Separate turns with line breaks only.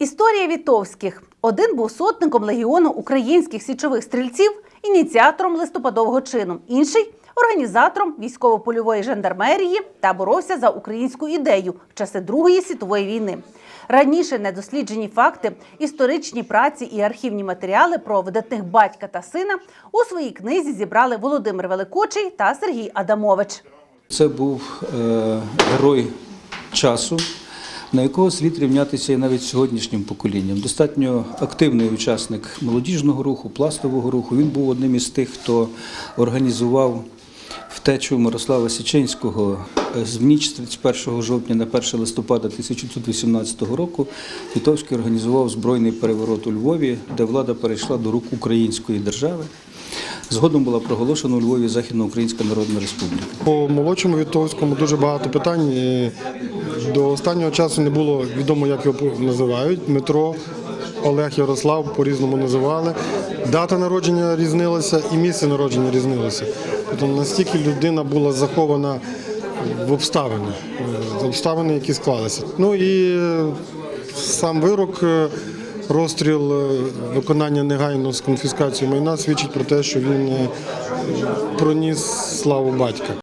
Історія Вітовських. Один був сотником легіону українських січових стрільців, ініціатором листопадового чину, інший організатором військово-польової жандармерії та боровся за українську ідею в часи Другої світової війни. Раніше недосліджені факти, історичні праці і архівні матеріали про видатних батька та сина у своїй книзі зібрали Володимир Великочий та Сергій Адамович.
Це був е, герой часу, на якого слід рівнятися і навіть сьогоднішнім поколінням. Достатньо активний учасник молодіжного руху, пластового руху. Він був одним із тих, хто організував втечу Мирослава Січенського е, з ніч з 31 жовтня на 1 листопада 1918 року. Вітовський організував збройний переворот у Львові, де влада перейшла до рук української держави. Згодом була проголошена у Львові Західноукраїнська Народна Республіка.
По молодшому Вітовському дуже багато питань. До останнього часу не було відомо, як його називають. Дмитро, Олег Ярослав по-різному називали. Дата народження різнилася і місце народження різнилося. Тобто настільки людина була захована в обставини, в обставини, які склалися. Ну і е, сам вирок. е, Розстріл е, виконання негайно з конфіскацією майна свідчить про те, що він проніс славу батька.